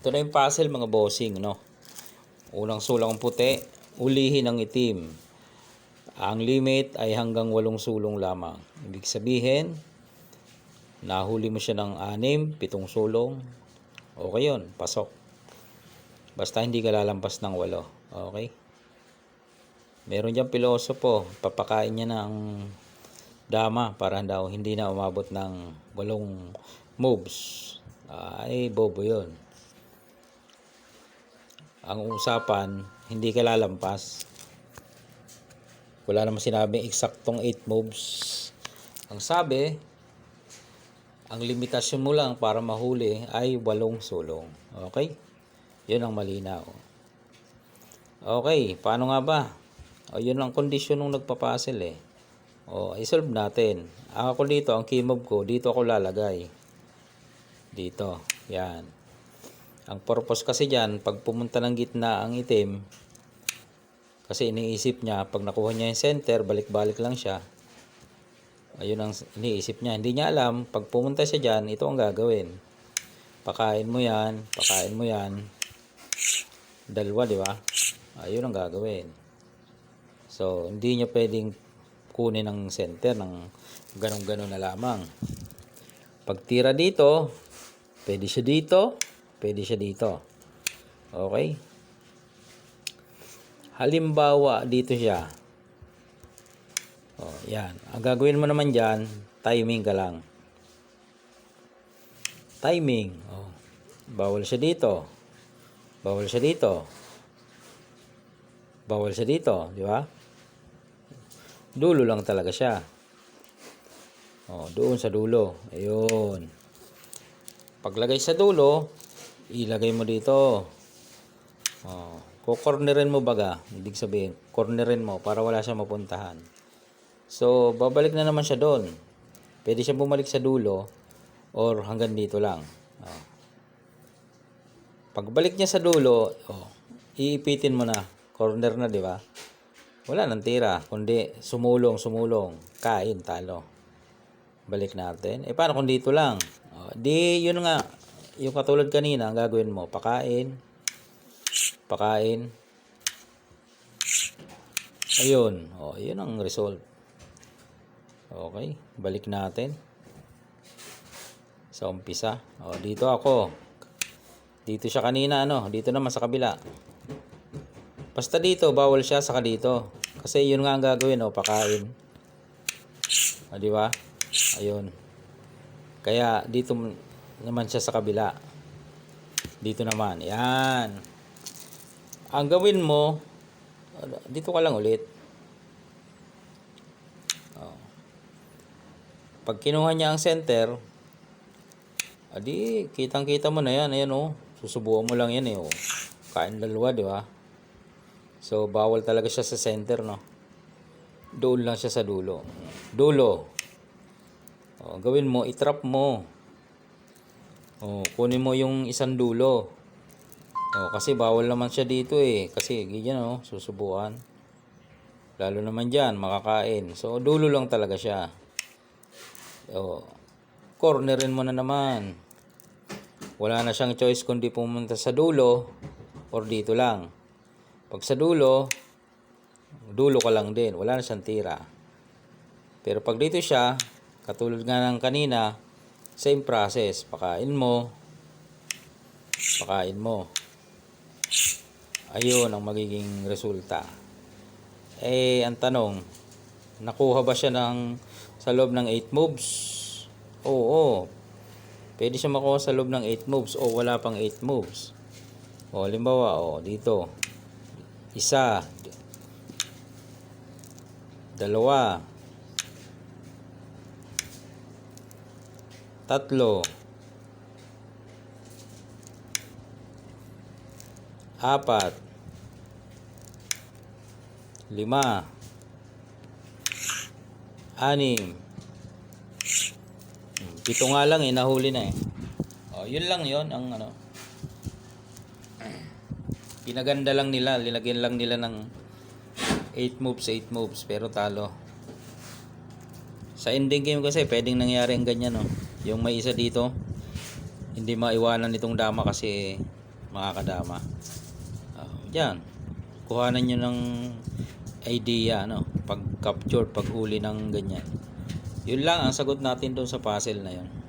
Ito na yung puzzle mga bossing, no? Unang sulang puti, ulihin ang itim. Ang limit ay hanggang walong sulong lamang. Ibig sabihin, nahuli mo siya ng anim, pitong sulong. Okay yun, pasok. Basta hindi ka lalampas ng walo. Okay? Meron diyang pilosopo, papakain niya ng dama para daw hindi na umabot ng walong moves. Ay, bobo yun. Ang usapan, hindi ka lalampas. Wala namang sinabing eksaktong 8 moves. Ang sabi, ang limitasyon mo lang para mahuli ay walong sulong. Okay? Yun ang malinaw. Okay, paano nga ba? O, yun ang kondisyon nung nagpapasil eh. O, isolve natin. Ako dito, ang key move ko, dito ako lalagay. Dito. Yan. Ang purpose kasi dyan, pag pumunta ng gitna ang itim, kasi iniisip niya, pag nakuha niya yung center, balik-balik lang siya. Ayun ang iniisip niya. Hindi niya alam, pag pumunta siya dyan, ito ang gagawin. Pakain mo yan, pakain mo yan. Dalawa, di ba? Ayun ang gagawin. So, hindi niya pwedeng kunin ang center ng ganong-ganon na lamang. Pag tira dito, pwede siya dito, pwede siya dito. Okay? Halimbawa, dito siya. Oh, yan. Ang gagawin mo naman dyan, timing ka lang. Timing. Oh. Bawal siya dito. Bawal siya dito. Bawal siya dito, di ba? Dulo lang talaga siya. Oh, doon sa dulo. Ayun. Paglagay sa dulo, ilagay mo dito. Oh, kukornerin mo baga. Ibig sabihin, cornerin mo para wala siya mapuntahan. So, babalik na naman siya doon. Pwede siya bumalik sa dulo or hanggang dito lang. Oh. Pagbalik niya sa dulo, oh, iipitin mo na. Corner na, di ba? Wala nang tira, kundi sumulong, sumulong, kain, talo. Balik natin. Eh, paano kung dito lang? Oh, di, yun nga, yung katulad kanina, ang gagawin mo, pakain, pakain, ayun, oh, yun ang result. Okay, balik natin. Sa umpisa. Oh, dito ako. Dito siya kanina, ano, dito naman sa kabila. Basta dito, bawal siya saka dito. Kasi yun nga ang gagawin, oh, pakain. O, di ba? Ayun. Kaya dito naman siya sa kabila. Dito naman. Yan. Ang gawin mo, dito ka lang ulit. Oh. Pag kinuha niya ang center, adi, kitang-kita mo na yan. Ayan, oh. Susubukan mo lang yan, eh, oh. Kain dalawa, di ba? So, bawal talaga siya sa center, no? Doon lang siya sa dulo. Dulo. O, gawin mo, itrap mo. O, kunin mo yung isang dulo. O, kasi bawal naman siya dito eh. Kasi, ganyan o, susubukan. Lalo naman dyan, makakain. So, dulo lang talaga siya. O, cornerin mo na naman. Wala na siyang choice kundi pumunta sa dulo or dito lang. Pag sa dulo, dulo ka lang din. Wala na siyang tira. Pero pag dito siya, katulad nga ng kanina, same process. Pakain mo. Pakain mo. Ayun ang magiging resulta. Eh, ang tanong, nakuha ba siya ng sa loob ng 8 moves? Oo, Pwede siya makuha sa loob ng 8 moves o wala pang 8 moves. O, halimbawa, o, dito. Isa. Dalawa. Tatlo. Apat. Lima. Anim. Pito nga lang eh, nahuli na eh. Oh, yun lang yun ang ano. Pinaganda lang nila, linagyan lang nila ng 8 moves, 8 moves, pero talo. Sa ending game kasi, pwedeng nangyari ang ganyan, no. Yung may isa dito, hindi maiwanan itong dama kasi mga kadama. Ah, yan. Kuhanan nyo ng idea, ano, pag capture, pag huli ng ganyan. Yun lang ang sagot natin doon sa puzzle na yun.